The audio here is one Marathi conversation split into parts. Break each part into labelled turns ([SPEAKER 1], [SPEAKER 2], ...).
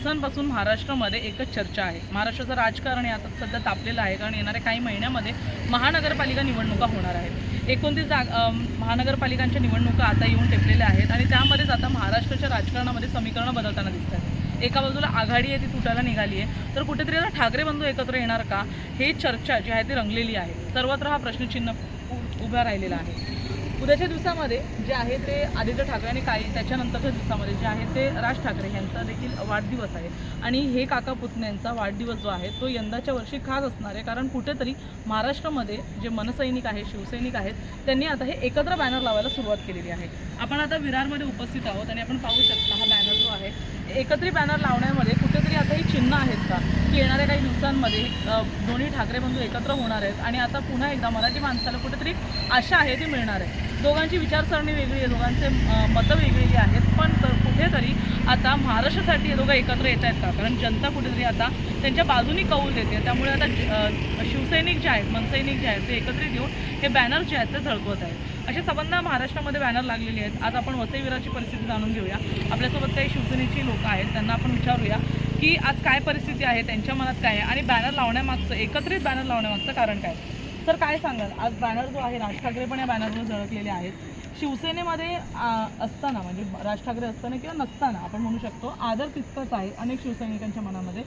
[SPEAKER 1] दिवसांपासून महाराष्ट्रामध्ये एकच चर्चा आहे. महाराष्ट्राचं राजकारण हे आता सध्या तापलेलं आहे कारण येणाऱ्या काही महिन्यामध्ये महानगरपालिका निवडणुका होणार आहेत. एकोणतीस जाग महानगरपालिकांच्या निवडणुका आता येऊन टेपलेल्या आहेत आणि त्यामध्येच आता महाराष्ट्राच्या राजकारणामध्ये समीकरणं बदलताना दिसत आहेत. एका बाजूला आघाडी आहे ती तुटायला निघाली आहे. तर कुठेतरी आता ठाकरे बंधू एकत्र येणार का? हे चर्चा जी आहे ती रंगलेली आहे. सर्वत्र हा प्रश्नचिन्ह उ- उभा राहिलेला आहे. उद्याच्या दिवसामध्ये जे आहे ते आदित्य ठाकरे आणि काही त्याच्यानंतरच्या दिवसामध्ये जे आहे ते राज ठाकरे यांचा देखील वाढदिवस आहे. आणि हे काका पुतण्यांचा वाढदिवस जो आहे तो यंदाच्या वर्षी खास असणार आहे. कारण कुठेतरी महाराष्ट्रामध्ये जे मनसैनिक आहेत शिवसैनिक आहेत त्यांनी आता हे एकत्र बॅनर लावायला सुरुवात केलेली आहे. आपण आता विरारमध्ये उपस्थित आहोत आणि आपण पाहू शकता हा बॅनर जो आहे एकत्रित बॅनर लावण्यामध्ये कुठेतरी आता ही चिन्ह आहेत का? की येणाऱ्या काही दिवसांमध्ये दोन्ही ठाकरे बंधू एकत्र होणार आहेत आणि आता पुन्हा एकदा मराठी माणसाला कुठेतरी आशा आहे ती मिळणार आहे. दोघांची विचारसरणी वेगळी आहे दोघांचे मतं वेगळी आहेत पण तर कुठेतरी आता महाराष्ट्रासाठी हे दोघं एकत्र येत आहेत का? कारण जनता कुठेतरी आता त्यांच्या बाजूनी कौल देते त्यामुळे आता शिवसैनिक जे आहेत मनसैनिक जे आहेत ते एकत्रित येऊन हे बॅनर जे आहेत ते झळकवत आहेत. असे सबंध महाराष्ट्रामध्ये बॅनर लागलेले आहेत. आज आपण वसईवीराची परिस्थिती जाणून घेऊया. आपल्यासोबत काही शिवसेनेची लोकं आहेत त्यांना आपण विचारूया की आज काय परिस्थिती आहे त्यांच्या मनात काय आहे आणि बॅनर लावण्यामागचं एकत्रित बॅनर लावण्यामागचं कारण काय? सर काय सांगाल? आज बॅनर जो आहे राज ठाकरे पण या बॅनरवर झळकलेले आहेत. शिवसेनेमध्ये असताना म्हणजे राज ठाकरे असताना किंवा नसताना आपण म्हणू शकतो आदर तितकंच आहे अनेक शिवसैनिकांच्या मनामध्ये.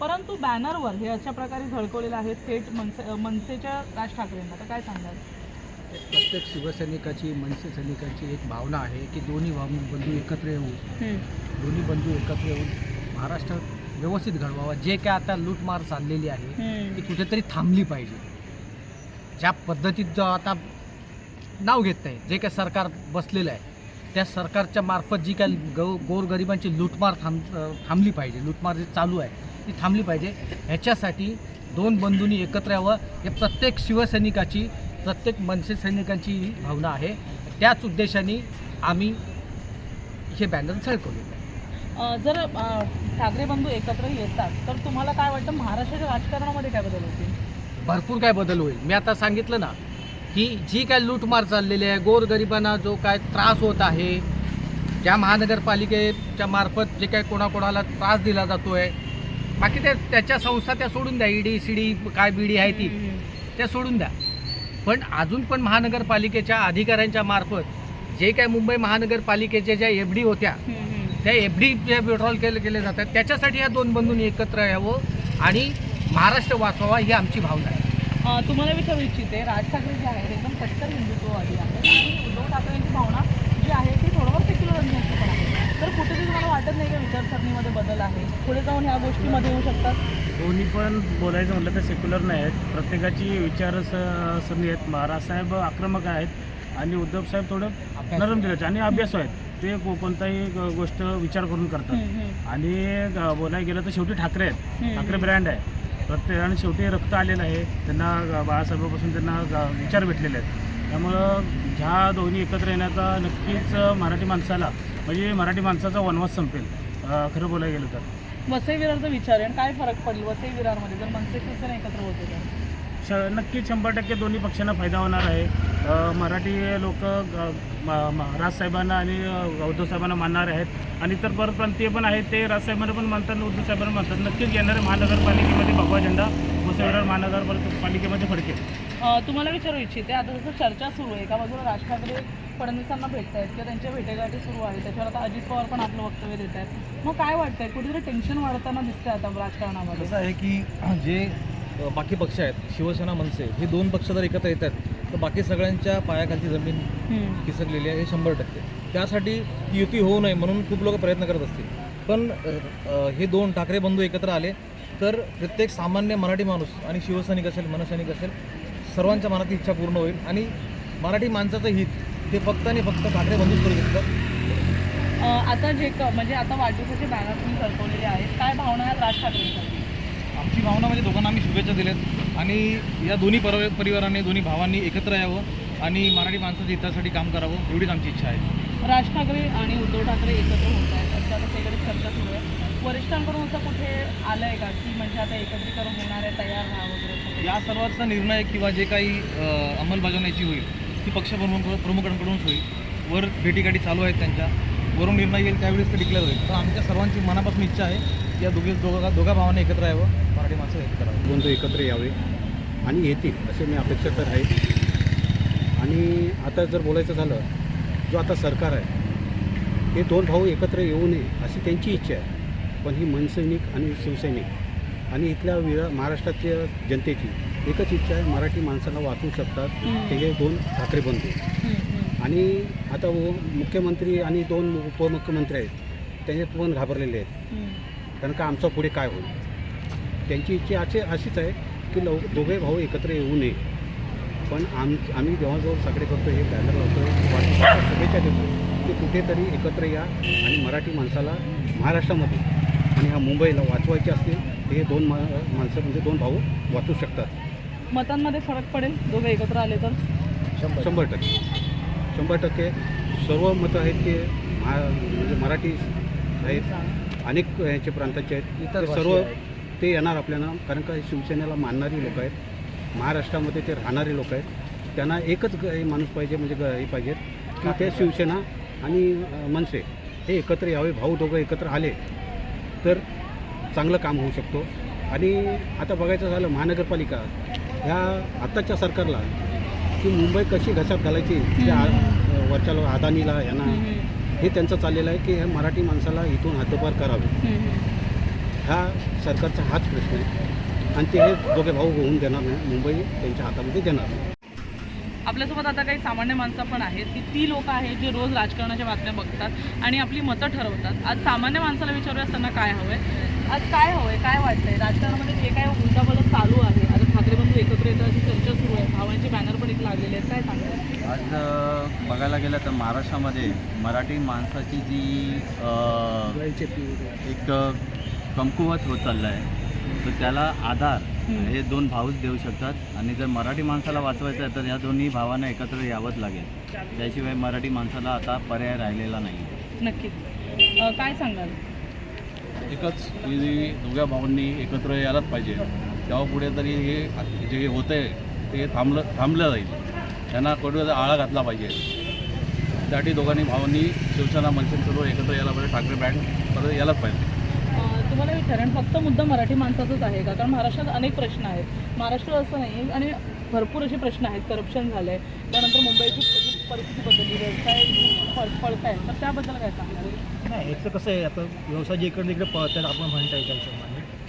[SPEAKER 1] परंतु बॅनरवर हे अशा प्रकारे झळकवलेलं आहे थेट मनसे मनसेच्या राज ठाकरेंना. तर काय सांगाल?
[SPEAKER 2] प्रत्येक शिवसैनिकाची मनसे सैनिकाची एक भावना आहे की दोन्ही बंधू एकत्र येऊन दोन्ही बंधू एकत्र येऊन महाराष्ट्र व्यवस्थित घडवावा. जे काय आता लूटमार चाललेली आहे ती कुठेतरी थांबली पाहिजे. ज्या पद्धतीत जो आता नाव घेत नाही जे काय सरकार बसलेलं आहे त्या सरकारच्या मार्फत जी काय गौ गोरगरिबांची लूटमार थांब थांबली पाहिजे लूटमार जी चालू आहे ती थांबली पाहिजे. ह्याच्यासाठी दोन बंधूंनी एकत्र यावं. हे प्रत्येक शिवसैनिकाची प्रत्येक मनसे सैनिकांची भावना आहे. त्याच उद्देशाने आम्ही हे बॅनर झळकवलेलं आहे
[SPEAKER 1] जर ठाकरे बंधू एकत्र येतात तर तुम्हाला काय वाटतं महाराष्ट्राच्या राजकारणामध्ये काय बदल होतील?
[SPEAKER 2] भरपूर काय बदल होईल. मी आता सांगितलं ना की जी काय लूटमार चाललेली आहे गोरगरिबांना जो काय त्रास होत आहे ज्या महानगरपालिकेच्या मार्फत जे काय कोणाकोणाला त्रास दिला जातो आहे बाकी त्या त्याच्या संस्था त्या सोडून द्या ईडी सीडी काय बीडी आहे ती त्या सोडून द्या. पण अजून पण महानगरपालिकेच्या अधिकाऱ्यांच्या मार्फत जे काय मुंबई महानगरपालिकेच्या ज्या एफ डी होत्या त्या एफ डी जे विड्रॉल केले केले जातात त्याच्यासाठी या दोन बंधूंनी एकत्र यावं आणि महाराष्ट्र वाचवावा ही आमची भावना आहे.
[SPEAKER 1] तुम्हाला विचारू इच्छिते राज ठाकरे जे आहेत एकदम कट्टर हिंदुत्ववादी आहेत. आणि उद्धव ठाकरेंची भावना जी आहे ती थोडंफार सेक्युलर पण आहे. तर कुठेतरी तुम्हाला वाटत नाही का विचारसरणीमध्ये बदल आहे? पुढे जाऊन ह्या गोष्टीमध्ये येऊ शकतात?
[SPEAKER 3] दोन्ही पण बोलायचं म्हटलं तर सेक्युलर नाही आहेत. प्रत्येकाची विचारसरणी आहेत. महाराजसाहेब आक्रमक आहेत आणि उद्धव साहेब थोडं नरम दिलाचे आणि अभ्यास आहेत. ते को- कोणताही ग- गोष्ट विचार करून करतात. आणि बोलायला गेलं तर शेवटी ठाकरे आहेत. ठाकरे ब्रँड आहे प्रत्येक शेवटी रक्त आलेलं आहे. त्यांना बाळासाहेबापासून त्यांना विचार भेटलेले आहेत. त्यामुळं ह्या दोन्ही एकत्र येण्याचा नक्कीच मराठी माणसाला म्हणजे मराठी माणसाचा वनवास संपेल. खरं बोलायला गेलं तर.
[SPEAKER 1] वसई विरारचा विचार आहे. आणि काय फरक पडेल? वसई विरारमध्ये जर मनसे शिवसेना एकत्र होते तर?
[SPEAKER 3] श नक्कीच शंभर टक्के दोन्ही पक्षांना फायदा होणार आहे. मराठी लोक राजसाहेबांना आणि अ, उद्धव साहेबांना मानणारे आहेत. आणि इतर परप्रांतीय पण आहेत ते राजसाहेबांना पण मानतात आणि उद्धव साहेबांना मानतात. नक्कीच येणारे महानगरपालिकेमध्ये भगवा झेंडा मुसळविरार महानगरपालिकेमध्ये फडकेल
[SPEAKER 1] अ, तुम्हाला विचारू इच्छिते आता जसं चर्चा सुरू आहे एका बाजूला राज ठाकरे फडणवीसांना भेटत आहेत किंवा त्यांच्या भेटेगाठी सुरू आहे त्याच्यावर आता अजित पवार पण आपलं वक्तव्य देत आहेत मग काय वाटतंय? कुठेतरी टेन्शन वाढताना दिसतंय आता राजकारणामध्ये.
[SPEAKER 4] कसं आहे की जे बाकी पक्ष आहेत शिवसेना मनसे हे दोन पक्ष जर एकत्र येतात तर बाकी सगळ्यांच्या पायाखालची जमीन
[SPEAKER 1] हम्म.
[SPEAKER 4] खिसकलेली आहे हे शंभर टक्के. त्यासाठी ती युती होऊ नये म्हणून खूप लोक प्रयत्न करत असतील. पण हे दोन ठाकरे बंधू एकत्र आले तर प्रत्येक सामान्य मराठी माणूस आणि शिवसैनिक असेल मनसैनिक असेल सर्वांच्या मनात इच्छा पूर्ण होईल. आणि मराठी माणसाचं हित हे फक्त आणि फक्त ठाकरे बंधूच करू शकतात.
[SPEAKER 1] आता जे म्हणजे आता वाढदिवसाचे बॅनर तुम्ही सरकवलेले आहेत काय भावना आहेत राज ठाकरेंसाठी
[SPEAKER 4] आमची भावना म्हणजे दोघांना आम्ही शुभेच्छा दिल्यात. आणि या दोन्ही पर परिवाराने दोन्ही भावांनी एकत्र यावं आणि मराठी माणसाच्या हितासाठी काम करावं एवढीच आमची इच्छा आहे.
[SPEAKER 1] राज ठाकरे आणि उद्धव ठाकरे एकत्र होत आहेत. आता सगळीकडे चर्चा सुरू आहे. वरिष्ठांकडून असं कुठे आलं आहे का की म्हणजे आता एकत्रीकरण होणार आहे तयार राहा वगैरे?
[SPEAKER 4] या सर्वांचा निर्णय किंवा जे काही अंमलबजावण्याची होईल ती पक्षप्रमुख प्रमुखांकडूनच होईल. वर भेटीगाठी चालू आहेत त्यांच्या. वरून निर्णय येईल त्यावेळेस ते डिक्लेअर होईल. तर आमच्या सर्वांची मनापासून इच्छा आहे की या दोघे दोघा दोघा भावांनी एकत्र यावं मराठी माणसं एकत्र राहावं
[SPEAKER 5] बंधू एकत्र यावे आणि येतील असे मी अपेक्षा तर आहे. आणि आता जर बोलायचं झालं जो आता सरकार आहे हे दोन भाऊ एकत्र येऊ नये अशी त्यांची इच्छा आहे. पण ही मनसैनिक आणि शिवसैनिक आणि इथल्या विरा महाराष्ट्रातल्या जनतेची एकच इच्छा आहे मराठी माणसाला वाचवू शकतात. ते हे दोन ठाकरे बंधू. आणि आता व- मुख्यमंत्री आणि दोन उपमुख्यमंत्री आहेत त्यांचे पण घाबरलेले आहेत. कारण का आमचा पुढे काय होईल? त्यांची इच्छा अशी अशीच आहे की लव दोघे भाऊ एकत्र येऊ नये. पण आम आम्ही जेव्हा जेव्हा सगळे करतो हे बॅनर लावतो शुभेच्छा देतो की कुठेतरी एकत्र या आणि मराठी माणसाला महाराष्ट्रामध्ये आणि ह्या मुंबईला वाचवायचे असतील तर हे दोन मा माणसं म्हणजे दोन भाऊ वाचू शकतात.
[SPEAKER 1] मतांमध्ये फरक पडेल दोघे एकत्र आले तर?
[SPEAKER 5] शंभर टक्के. शंभर टक्के सर्व मतं आहेत ते महा म्हणजे मराठी आहेत. अनेक यांचे प्रांताचे आहेत.
[SPEAKER 6] इतर
[SPEAKER 5] सर्व. ते येणार आपल्याला कारण का शिवसेनेला मानणारी लोक आहेत. महाराष्ट्रामध्ये ते राहणारे लोक आहेत. त्यांना एकच माणूस पाहिजे म्हणजे हे पाहिजेत की ते शिवसेना आणि मनसे हे एकत्र यावे भाऊ दोघं एकत्र आले तर चांगलं काम होऊ शकतो. आणि आता बघायचं झालं महानगरपालिका ह्या आत्ताच्या सरकारला की मुंबई कशी घशात घालायची त्या वरच्या लो- अदानीला यांना. हे त्यांचं चाललेलं आहे की ह्या मराठी माणसाला इथून हातभार करावे. हा सरकारचा हाच प्रश्न आहे. आणि ते हे दोघे भाऊ होऊन देणार नाही. मुंबई त्यांच्या हातामध्ये देणार नाही.
[SPEAKER 1] आपल्यासोबत आता काही सामान्य माणसं पण आहेत की ती लोक आहेत जे रोज राजकारणाच्या बातम्या बघतात आणि आपली मतं ठरवतात. आज सामान्य माणसाला विचारूया त्यांना काय हवंय? आज काय हवंय? काय वाटतंय? राजकारणामध्ये जे काय उलटापालट चालू आहे ठाकरे बंधू एकत्र येतात अशी चर्चा सुरू आहे. भावांचे बॅनर पण इथे लागलेले आहेत. काय
[SPEAKER 7] आज बघायला गेलं तर महाराष्ट्रामध्ये मराठी माणसाची जी एक कमकुवत होत चाललं आहे तर त्याला आधार. हे दोन भाऊच देऊ शकतात. आणि जर मराठी माणसाला वाचवायचं आहे तर या दोन्ही भावांना एकत्र यावंच लागेल. त्याशिवाय मराठी माणसाला आता पर्याय राहिलेला नाही.
[SPEAKER 1] नक्कीच. काय सांगाल?
[SPEAKER 8] एकच दोघ्या भावांनी एकत्र यायलाच पाहिजे. तेव्हा पुढे तरी हे जे होतं आहे ते थांबलं थांबलं जाईल. त्यांना कुठे आळा घातला पाहिजे. त्यासाठी दोघांनी भावांनी शिवसेना मनसे सर्व एकत्र यायला पाहिजे. ठाकरे बँड परत यायलाच पाहिजे.
[SPEAKER 1] तुम्हाला विचारेन फक्त मुद्दा मराठी माणसाचाच आहे का? कारण महाराष्ट्रात अनेक प्रश्न आहेत. महाराष्ट्र असं नाही आणि भरपूर असे प्रश्न आहेत. करप्शन झालं आहे त्यानंतर मुंबईची परिस्थिती बदलली व्यवसाय फळ फळत आहे तर त्याबद्दल काय सांगाल
[SPEAKER 6] नाही याचं कसं आहे आता व्यवसाय जे इकडे तिकडे पळतात आपण म्हणता येईल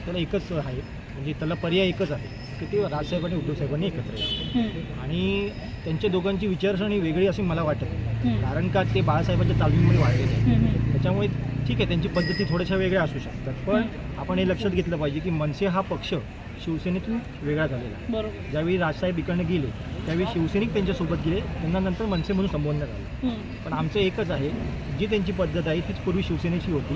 [SPEAKER 6] त्याला एकच आहे. म्हणजे त्याला पर्याय एकच आहे की ते राजसाहेब आणि उद्धव साहेबांनी एकत्र यावं. आणि त्यांच्या दोघांची विचारसरणी वेगळी अशी मला वाटत नाही. कारण का ते बाळासाहेबांच्या तालमीमध्ये वाढलेले आहेत त्याच्यामुळे ठीक आहे त्यांची पद्धती थोड्याशा वेगळ्या असू शकतात. पण आपण हे लक्षात घेतलं पाहिजे की मनसे हा पक्ष शिवसेनेतून वेगळा झालेला आहे. ज्यावेळी राजसाहेब इकडनं गेले त्यावेळी शिवसैनिक त्यांच्यासोबत गेले त्यांना नंतर मनसे म्हणून संबोधण्यात आलं. पण आमचं एकच आहे जी त्यांची पद्धत आहे तीच पूर्वी शिवसेनेची होती.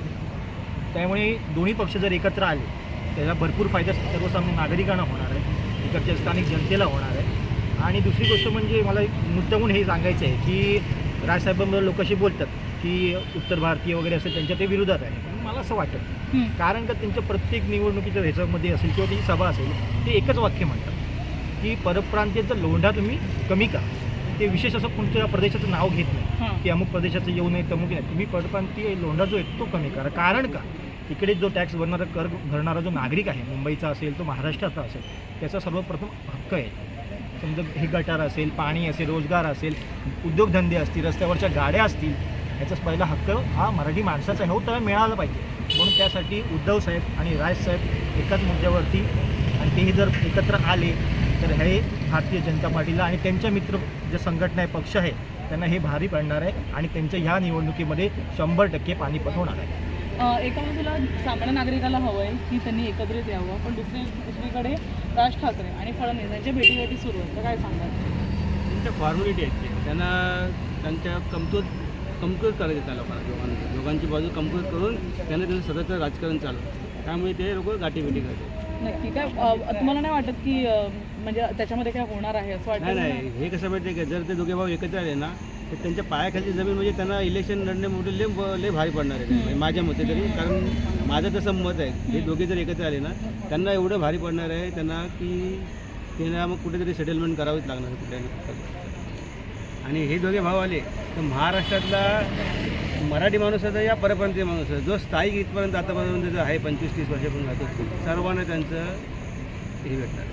[SPEAKER 6] त्यामुळे दोन्ही पक्ष जर एकत्र आले त्याचा भरपूर फायदा सर्वसामान्य नागरिकांना होणार आहे. इकडच्या स्थानिक जनतेला होणार आहे. आणि दुसरी गोष्ट म्हणजे मला एक मुद्दामून हे सांगायचं आहे की राजसाहेबांबरोबर लोक असे बोलतात की उत्तर भारतीय वगैरे असेल त्यांच्या ते विरोधात आहे. मला असं वाटतं. कारण का त्यांच्या प्रत्येक निवडणुकीच्या ह्याच्यामध्ये असेल किंवा त्यांची सभा असेल ते एकच वाक्य म्हणतात की परप्रांतीयांचा लोंढा तुम्ही कमी करा. ते विशेष असं कोणत्या प्रदेशाचं नाव घेत नाही की अमुक प्रदेशाचं येऊ नये तमुक नाही तुम्ही परप्रांतीय लोंढा जो आहे तो कमी करा. कारण का? इकडे जो टॅक्स भरणारा कर भरणारा जो नागरिक आहे मुंबईचा असेल तो महाराष्ट्राचा असेल त्याचा सर्वप्रथम हक्क आहे. समजा हे गटार असेल पाणी असेल रोजगार असेल उद्योगधंदे असतील रस्त्यावरच्या गाड्या असतील याचा पहिला हक्क हा मराठी माणसाचा आहे हो त्याला मिळाला पाहिजे. म्हणून त्यासाठी उद्धव साहेब आणि राजसाहेब एकाच मुद्द्यावरती आणि तेही जर एकत्र आले तर हे भारतीय जनता पार्टीला आणि त्यांच्या मित्र जे संघटना आहे पक्ष आहे त्यांना हे भारी पडणार आहे आणि त्यांच्या ह्या निवडणुकीमध्ये शंभर टक्के पाणी होणार आहे.
[SPEAKER 1] एका बाजूला सामान्य नागरिकाला हवं आहे की त्यांनी एकत्रित यावं पण दुसरी दुसरीकडे राज ठाकरे आणि फडणवीस यांच्या भेटीगाठी सुरू आहेत. तर काय सांगाल?
[SPEAKER 9] त्यांच्या फॉर्मॅलिटी आहेत ते. त्यांना त्यांच्या कमकुवत कमकुवत करायचं त्या लोकांना दोघांना दोघांची बाजू कमकुवत करून त्यांना त्यांचं सतत राजकारण चालू त्यामुळे ते लोक गाठीभेटी करतात.
[SPEAKER 1] नक्की. काय तुम्हाला नाही वाटत की म्हणजे त्याच्यामध्ये काय होणार आहे असं वाटतं?
[SPEAKER 9] नाही. हे कसं माहिती आहे का? जर ते दोघे भाऊ एकत्र आले ना तर त्यांच्या पायाखालची जमीन म्हणजे त्यांना इलेक्शन लढणे मोठे लय लय भारी पडणार आहे. म्हणजे माझ्या मते तरी कारण माझं तसं मत आहे. हे दोघे जर एकत्र आले ना त्यांना एवढं भारी पडणार आहे त्यांना की त्यांना मग कुठेतरी सेटलमेंट करावीच लागणार आहे कुठल्या आणि हे दोघे भाव आले तर महाराष्ट्रातला मराठी माणूस आहे या परप्रांतीय माणूस आहे. जो स्थायिक इथपर्यंत आतापर्यंत जो आहे पंचवीस तीस वर्षापर्यंत राहतो सर्वांना त्यांचं हे भेटणार.